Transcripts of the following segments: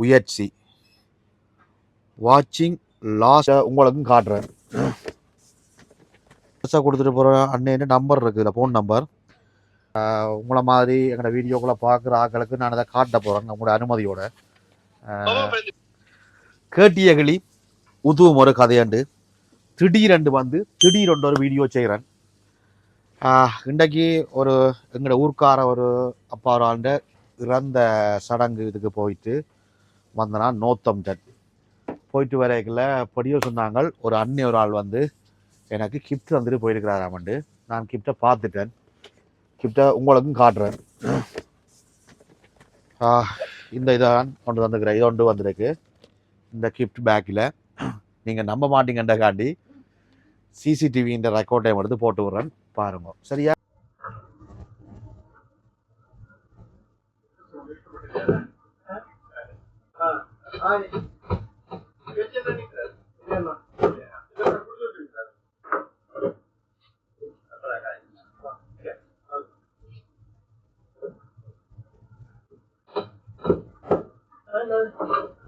முயற்சி வாட்சிங் லாஸ்ட் உங்களுக்கும் காட்டுறேன். புதுசாக கொடுத்துட்டு போகிற அண்ணன் நம்பர் இருக்குது. இதில் ஃபோன் நம்பர் உங்களை மாதிரி எங்களோட வீடியோக்குள்ளே பார்க்குற ஆக்களுக்கு நான் அதை காட்ட போகிறேன் உங்களோட அனுமதியோட. கேட்டிய கிளி உதுவும் ஒரு கதையண்டு. திடீரெண்டு வந்து திடீரெண்டு ஒரு வீடியோ செய்கிறேன் இன்றைக்கு ஒரு எங்களோட ஊர்க்கார ஒரு அப்பா ஒரு ஆண்ட இறந்த சடங்கு இதுக்கு போயிட்டு வந்தனா நோத்தம்டன் போயிட்டு வரைக்குள்ள படியோ சொன்னாங்க ஒரு அண்ணி ஒரு ஆள் வந்து எனக்கு கிஃப்ட் வந்துட்டு போயிருக்கிறாராமண்டு நான் கிஃப்டை பார்த்துட்டேன். கிஃப்டை உங்களுக்கும் காட்டுறேன். இந்த இதான் கொண்டு வந்துக்கிறேன் இது கொண்டு வந்திருக்கு இந்த கிஃப்ட் பேக்கில் நீங்கள் நம்ப மாட்டீங்கன்றக்காண்டி சிசிடிவின்ற ரெக்கார்டையும் எடுத்து போட்டு விட்றேன். பாருங்க. சரியா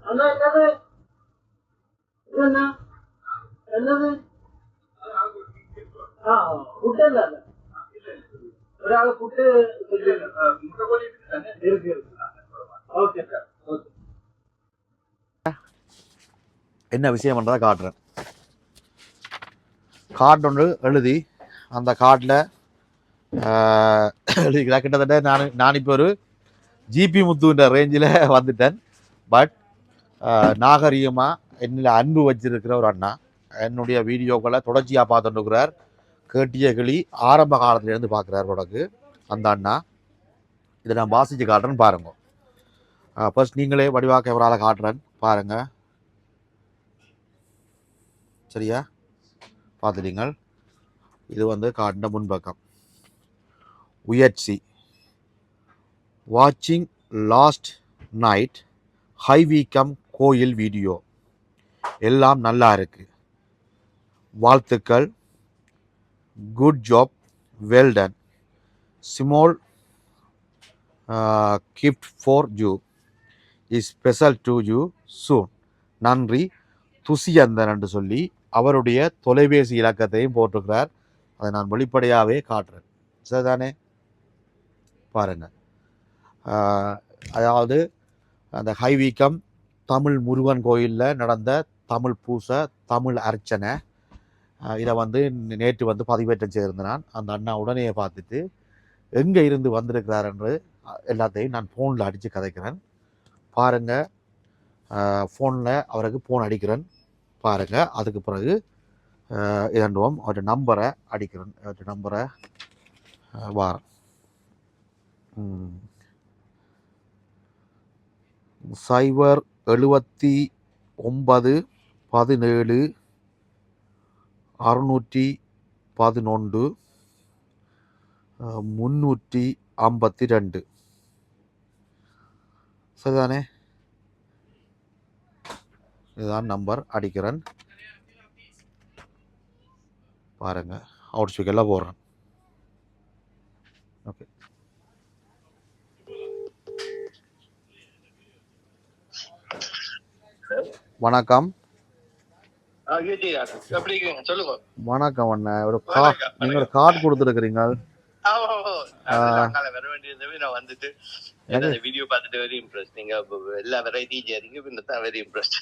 அண்ணா என்னது என்னண்ணா என்னது ஆ புட்டு இல்ல ஒராள் புட்டு இருக்கு ஓகே சார் ஓகே என்ன விஷயம் பண்ணுறதை காட்டுறேன் கார்டு ஒன்று எழுதி அந்த கார்டில் எழுதிக்கிறா கிட்டத்தட்ட நான் நான் இப்போ ஒரு ஜிபி முத்துன்ற ரேஞ்சில் வந்துட்டேன் பட் நாகரீகமாக என்னில் அன்பு வச்சிருக்கிற ஒரு அண்ணா என்னுடைய வீடியோக்களை தொடர்ச்சியாக பார்த்துட்டுருக்கிறார் கேட்டிய கிளி ஆரம்ப காலத்துலேருந்து பார்க்குறாரு உனக்கு அந்த அண்ணா. இதை நான் வாசித்து காட்டுறேன்னு பாருங்க. ஃபர்ஸ்ட் நீங்களே வடிவாக கேமராவில் காட்டுறேன். பாருங்கள் சரியா? பார்த்துட்டீங்கள். இது வந்து காட்டின முன்பக்கம். உயர்ச்சி. வாட்சிங் லாஸ்ட் நைட் ஹை வீக்கம் கோயில் வீடியோ எல்லாம் நல்லா இருக்குது வாழ்த்துக்கள். Good job well done small gift for you is special to you soon நன்றி. துசியந்தன் என்று சொல்லி அவருடைய தொலைபேசி இலக்கத்தையும் போட்டிருக்கிறார். அதை நான் வெளிப்படையாகவே காட்டுறேன். சரிதானே? பாருங்க. அதாவது அந்த ஹைவீக்கம் தமிழ் முருகன் கோயிலில் நடந்த தமிழ் பூசை தமிழ் அர்ச்சனை இதை வந்து நேற்று வந்து பதிவேற்றம் செய்திருந்தான் அந்த அண்ணா உடனே பார்த்துட்டு எங்கே இருந்து வந்திருக்கிறார் என்று எல்லாத்தையும் நான் ஃபோனில் அடித்து கதைக்கிறேன். பாருங்கள் ஃபோனில் அவருக்கு ஃபோன் அடிக்கிறேன். பாருங்கள் அதுக்கு பிறகு அஹ், இதண்டுவோம் ஒரு நம்பரை அடிக்கிறேன். ஒரு நம்பரை வார் சைபர் எழுபத்தி ஒன்பது பதினேழு அறுநூற்றி பதினொன்று முன்னூற்றி ஐம்பத்தி ரெண்டு. சரிதானே? இதுதான் நம்பர் அடிக்கிறேன். பாருங்கள் அவுட் ஸ்பீக்கரில் போடுறேன். ஓகே. வணக்கம். வணக்கம் அண்ணன் ஒரு கார்டு நீங்கள் ஒரு கார்டு அங்கால வர நான் வந்துட்டு இந்த வீடியோ பார்த்துட்டு வெரி இம்ப்ரெஸ் நீங்க எல்லா வெரைட்டி தான் வெரி இம்ப்ரெஸ்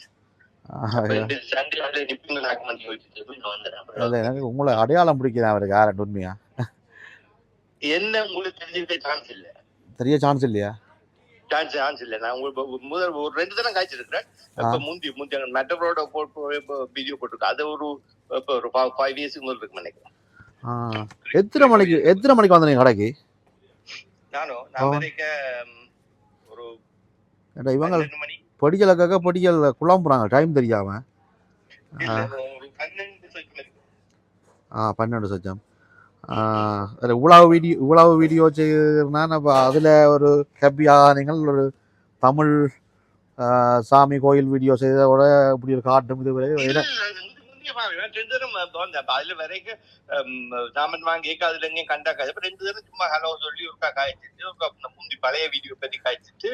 எனக்கு உங்களை அடையாளம் பிடிக்கிறேன் அவருக்கு யார் உண்மையா? என்ன உங்களுக்கு தெரிஞ்சுக்க சான்ஸ் இல்ல. தெரிய சான்ஸ் இல்லையா? சான்ஸ் சான்ஸ் இல்ல. நான் உங்களுக்கு முதல் ஒரு ரெண்டு தடவை காய்ச்சிருக்கிறேன். இப்ப முந்தி முந்தி மெட்டரோட போட்டு வீடியோ போட்டிருக்கேன் அது ஒரு இப்ப ஒரு ஃபைவ் இயர்ஸ்க்கு முதல் இருக்கு நினைக்கிறேன். எத்தனை மணிக்கு எத்தனை மணிக்கு வந்தீங்க கடைக்கு? நானும். நான் ஒரு இவங்க படிக்கலுக்காக படிக்கல் குழம்புறாங்க டைம் தெரியாம. ஆ பன்னெண்டு சச்சம் உழவு வீடியோ உழவு வீடியோ செய்யறதுனா நம்ம அதில் ஒரு ஹாப்பியாக நீங்கள் ஒரு தமிழ் சாமி கோயில் வீடியோ செய்ததோட விட இப்படி ஒரு காட்டும் இது நிச்சயமா ரெண்டு தரம் அதுல வரைக்கும் சாமான் வாங்கி அதுல எங்கேயும் கண்டா காய்ச்சி அப்ப ரெண்டு தரம் சும்மா ஹலோ சொல்லி ஒருக்கா காய்ச்சிட்டு முந்தி பழைய வீடியோ பத்தி காய்ச்சிட்டு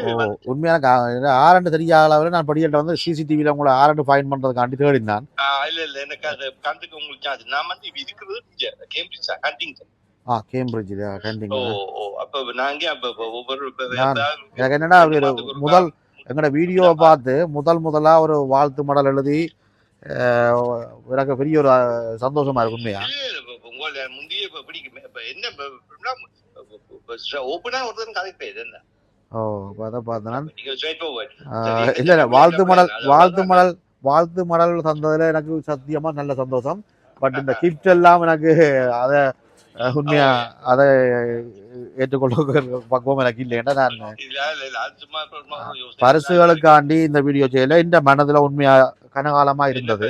உண்மையான ஆரண்டு தெரியாத அளவில் நான் படிக்கட்ட வந்து சிசிடிவியில் உங்களை ஆரண்டு ஃபைன் பண்ணுறதுக்காண்டி தேடினான் ஆஹ் இல்ல இல்ல எனக்கு அது கண்டுக்க உங்களுக்கு சான்ஸ் நான் வந்து இருக்கிறது கேம்பிரிட்ஜ் ஹண்டிங்டன் ஆ கேம்பிரிட்ஜில் கண்டிங்க ஓ அப்ப நாங்க அப்ப ஒவ்வொரு நான் எனக்கு என்னன்னா முதல் எங்களோட வீடியோவை பார்த்து முதல் முதலா ஒரு வாழ்த்து மடல் எழுதி எனக்கு பெரிய ஒரு சந்தோஷமா இருக்கு உண்மையா இல்ல, இல்ல, இப்ப- இப்ப உங்களை முந்தைய இப்ப பிடிக்குமே இப்ப என்ன ஓப்பனா ஒருத்தன் கதைப்பேன் என்ன ஓ அப்ப அதை பார்த்து நான் நீங்க ஸ்ட்ரைட் forward. ஆஹ், சரி, இல்ல இல்ல எனக்கு வாழ்த்து மடல் அது வாழ்த்து அவ்வளவுதான். மடல் வாழ்த்து மடல் தந்ததுல எனக்கு சத்தியமா நல்ல சந்தோஷம் பட் இந்த கிஃப்ட் எல்லாம் எனக்கு அதை உண்மையா அதை ஏற்றுக்கொள்ள பக்குவம் எனக்கு இல்லைன்னா நான். பரிசுகளுக்காண்டி இந்த வீடியோ செய்யல இந்த மனதுல உண்மையா கனகாலமா இருந்தது.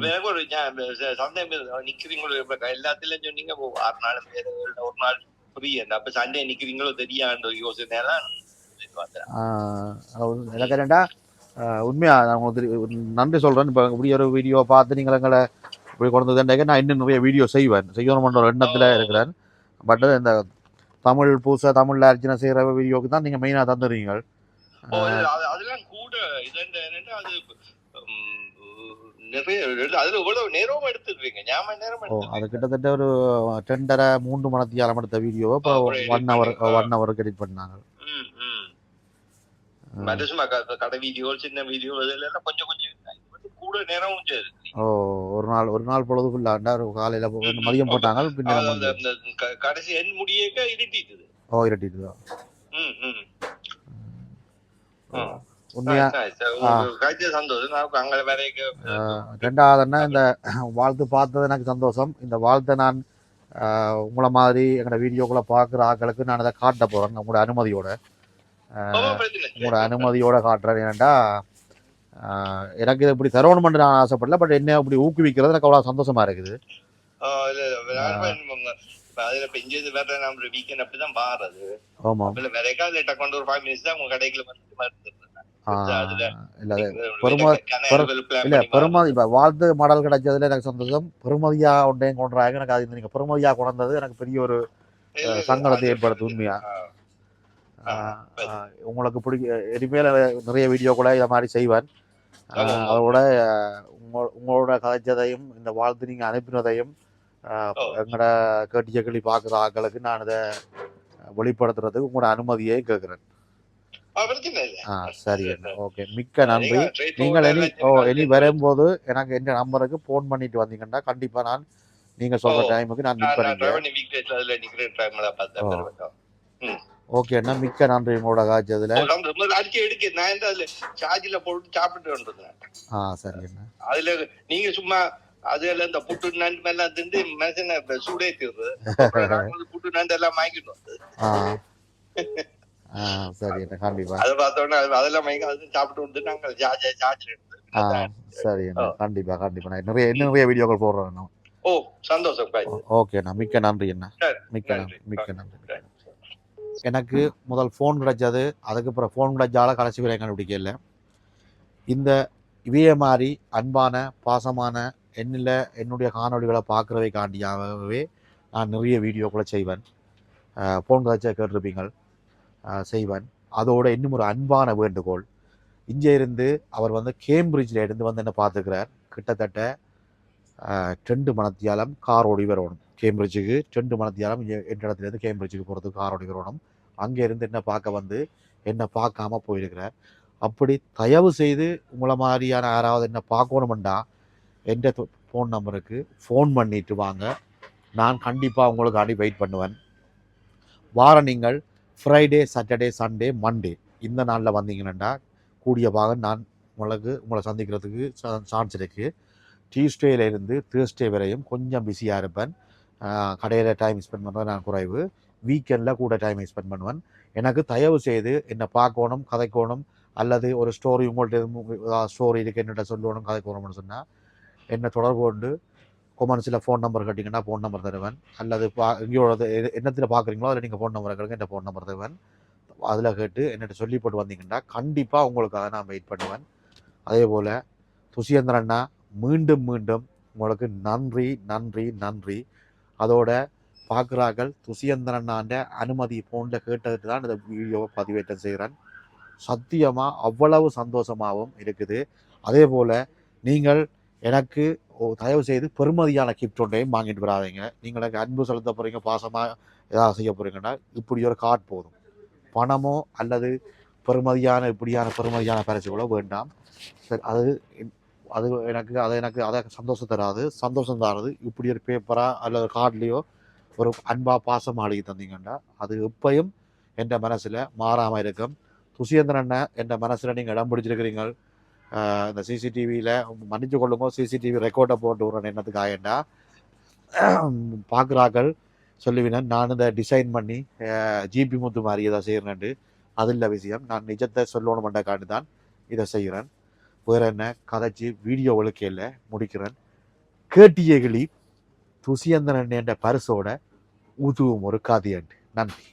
எனக்கு ஒரு சந்தேகம். நிக்கிறீங்களோ எல்லாத்துலயும் சொன்னீங்க ஆறு நாள் ஒரு நாள் ஃப்ரீ அப்ப சண்டே நிக்கிறீங்களோ தெரியான்ற யோசனை எனக்கு என்னடா ஆஹ், உண்மையா நான் உங்களுக்கு நன்றி சொல்றேன். இப்போ இப்படி ஒரு வீடியோ பார்த்து நீங்கள் எங்களை இப்படி கொண்டு நான் இன்னும் நிறைய வீடியோ செய்வேன். செய்யணும்ன்ற ஒரு எண்ணத்துல இருக்கிறேன். பட் இந்த தமிழ் பூசை தமிழ்ல அர்ச்சனை செய்யற வீடியோக்கு தான் நீங்க மெயினா தந்துடுறீங்க. அது- அதெல்லாம் கூட இது என்னன்னா அது நிறைய அதுல இவ்வளவு நேரமும் எடுத்துருவீங்க ஞாபகம் நேரம் அது கிட்டத்தட்ட ஒரு டெண்டரை மூன்று மணத்தியாலம் எடுத்த வீடியோவை இப்போ ஒன் ஹவர். ஒன் ஹவருக்கு எடிட் பண்ணாங்க. மற்ற சும்மா கடை வீடியோ சின்ன வீடியோ இதெல்லாம் கொஞ்சம் கொஞ்சம் கூட நேரமும் சரி ஓ ஒரு நாள் ஒரு நாள் பொழுது ஃபுல்லாண்டா காலையில மதியம். போட்டாங்க க- கடைசி எண் முடியக்க இருட்டிட்டுது ஓ இரட்டிட்டு ம் ம் ம். உண்மையா Nice, nice. உங்களுக்கு கிடைச்ச சந்தோஷம் நான் அங்க வரைக்கும் ஆஹ் ரெண்டாவதுன்னா இந்த வாழ்த்து பார்த்தது எனக்கு சந்தோஷம் இந்த வாழ்த்தை நான் உங்களை மாதிரி எங்களோட வீடியோக்குள்ள பார்க்குற ஆட்களுக்கு நான் அதை காட்ட போறேன் உங்களோட அனுமதியோட. உங்களோட அனுமதியோட காட்டுறேன் ஆஹ் எனக்கு இது இப்படி தரணுமென்று நான் ஆசைப்படல பட் என்ன இப்படி ஊக்குவிக்கிறது எனக்கு அவ்வளோ சந்தோஷமா இருக்குது இல்ல, இல்ல, இப்ப அதுல இப்ப இங்க இருந்து வேற நம்ம வீக்கெண்ட் அப்படிதான் மாறுது ஆமாம் அதுல வேற லேட்டா கொண்டு ஒரு ஃபைவ் மினிட்ஸ் தான் உங்க கடைக்குள்ள வந்து மருந்து இல்லை இல்ல வாழ்த்து மாடல் கிடைச்சதுல எனக்கு சந்தோஷம். பெருமதியா ஒன்றையும் கொண்டாங்க எனக்கு அது நீங்க பெருமதியா கொண்டது எனக்கு பெரிய ஒரு சங்கடத்தை ஏற்படுத்து உண்மையா. உங்களுக்கு பிடிக்க இனிமேல் நிறைய வீடியோ கூட இதை மாதிரி செய்வேன். ஆமா. அதோட உங்களோட கதைச்சதையும் இந்த வாழ்த்து நீங்க அனுப்பினதையும். எங்களோட கேட்டிய கிளி பார்க்குற ஆட்களுக்கு நான் இதை வெளிப்படுத்துறதுக்கு உங்களோட அனுமதியை கேட்குறேன் ஆ சரி ஓகே. மிக்க நன்றி. நீங்கள் இனி ஓ இனி வரும்போது எனக்கு எந்த நம்பருக்கு ஃபோன் பண்ணிட்டு வந்தீங்கன்னா கண்டிப்பா நான் நீங்க சொல்ற. டைமுக்கு நான் மீட் பண்ணிக்கிறேன். ஓகே அண்ணா மிக்க நன்றி உங்களோட காய்ச்சதுல சார்ஜ்ல போட்டு சாப்பிட்டு வந்தேன் ஆ சரி அதுல நீங்க சும்மா அதுல இந்த புட்டு நண்டு எல்லாம் திண்டு மனுஷனை சூடே தீர்றது புட்டு நண்டு எல்லாம் வாங்கிட்டு வந்து சரி கண்டிப்பா. அதை பார்த்தோன்னே அது- அதெல்லாம் வாங்கி அது சாப்பிட்டு வந்து நாங்க சார்ஜ் சார்ஜ் ஆ எடுத்து சரி. கண்டிப்பா கண்டிப்பா. நிறைய நிறைய வீடியோக்கள் அண்ணா ஓ சந்தோஷம் பாய் ஓகே அண்ணா மிக்க நன்றி சரி, மிக்க நன்றி. நன்றி மிக்க நன்றி. எனக்கு முதல் ஃபோன் கிடைச்சது அதுக்கப்புறம் ஃபோன் கிடைச்சால கடைசி வரை கண்டுபிடிக்கல. இந்த இதே மாதிரி அன்பான பாசமான என்னில் என்னுடைய காணொளிகளை பார்க்குறதைக்காண்டியாகவே நான் நிறைய வீடியோக்களை செய்வேன். ஃபோன் கிடைச்சா கேட்டிருப்பீங்கள். செய்வேன். அதோட இன்னும் ஒரு அன்பான வேண்டுகோள். இங்கே இருந்து அவர் வந்து கேம்பிரிட்ஜில் இருந்து வந்து என்ன பார்த்துக்கிறார். கிட்டத்தட்ட ரெண்டு மணத்தியாலம் கார் ஓடி வரணும் கேம்பிரிட்ஜுக்கு ரெண்டு மணத்தியாலம் இங்கே இடத்துலேருந்து கேம்பிரிட்ஜுக்கு போகிறதுக்கு கார் ஓடி வரணும் அங்கே இருந்து என்ன பார்க்க வந்து என்னை பார்க்காம போயிருக்கிறார். அப்படி தயவு செய்து உங்களை மாதிரியான யாராவது என்ன பார்க்கணுமெண்டா எந்த ஃபோன் நம்பருக்கு ஃபோன் பண்ணிட்டு வாங்க. நான் கண்டிப்பாக உங்களுக்காண்டி வெயிட் பண்ணுவேன். வார நீங்கள் ஃப்ரைடே சாட்டர்டே சண்டே மண்டே இந்த நாளில் வந்தீங்கன்னா கூடிய பாகம் நான் உங்களுக்கு உங்களை சந்திக்கிறதுக்கு சான்ஸ் இருக்குது டியூஸ்டேலேருந்து தேர்ஸ்டே வரையும் கொஞ்சம் பிஸியாக இருப்பேன். கடையில் டைம் ஸ்பெண்ட் பண்ணுறது நான் குறைவு. வீக்கெண்டில் கூட டைம் ஸ்பெண்ட் பண்ணுவேன். எனக்கு தயவு செய்து என்னை பார்க்கணும் கதைக்கணும் அல்லது ஒரு ஸ்டோரி உங்கள்கிட்ட எதுவும் ஸ்டோரி இருக்குது என்னட்ட சொல்லணும் கதைக்கணும்னு சொன்னால் என்னை தொடர்பு கொண்டு கொமர்ஸில் ஃபோன் நம்பர் கேட்டிங்கன்னா ஃபோன் நம்பர் தருவேன். அல்லது பா எங்கேயோட என்னத்தில் பார்க்குறீங்களோ அதில் நீங்கள் ஃபோன் நம்பர் கேளுங்க என் ஃபோன் நம்பர் தருவேன். அதில் கேட்டு என்னட்ட சொல்லி போட்டு வந்தீங்கன்னா கண்டிப்பாக உங்களுக்காக நான் வெயிட் பண்ணுவேன். அதே போல் துஷியந்திரன் அண்ணா மீண்டும் மீண்டும் உங்களுக்கு நன்றி நன்றி நன்றி. அதோட பார்க்குறார்கள் துஷியந்திரன் அண்ணாண்ட அனுமதி ஃபோனில் கேட்டதுக்கு தான் இந்த வீடியோவை பதிவேற்றம் செய்கிறேன் சத்தியமாக அவ்வளவு சந்தோஷமாகவும் இருக்குது. அதே போல் நீங்கள் எனக்கு ஓ- தயவு செய்து பெருமதியான கிஃப்ட் ஒன்றையும் வாங்கிட்டு வராதீங்க. நீங்கள் எனக்கு அன்பு செலுத்த போகிறீங்க பாசமாக ஏதாவது செய்ய போகிறீங்கன்னா இப்படி ஒரு கார்டு போதும். பணமோ அல்லது பெருமதியான இப்படியான பெருமதியான பரிசுகளோ வேண்டாம். சரி அது அது எனக்கு அது எனக்கு அதை சந்தோஷம் தராது. சந்தோஷம் தராது. இப்படி ஒரு பேப்பராக அல்லது கார்ட்லேயோ ஒரு அன்பாக பாசமாக அழுகி தந்தீங்கன்னா அது எப்பயும் என் மனசில் மாறாமல் இருக்கும். துஷியந்திரன் அண்ணன் என் மனசில் நீங்கள் இடம் பிடிச்சிருக்கிறீங்க இந்த சிசிடிவியில் மன்னிச்சு கொள்ளுங்க. சிசிடிவி ரெக்கார்டை போட்டு விடுறேன். என்னத்துக்காகண்டா பார்க்குறாக்கள் சொல்லுவினேன் நான் இதை டிசைன் பண்ணி ஜிபி முத்து மாதிரி இதை செய்கிறேன்ட்டு அது இல்லை விஷயம். நான் நிஜத்தை சொல்லணும் காண்டி தான் இதை செய்கிறேன் வேற என்ன? கதைச்சி வீடியோ ஒழுக்கையில் முடிக்கிறேன். கேட்டியகிளி துசியந்தன் என்ற பரிசோட உதுவும் ஒரு காதியாண்டு நன்றி.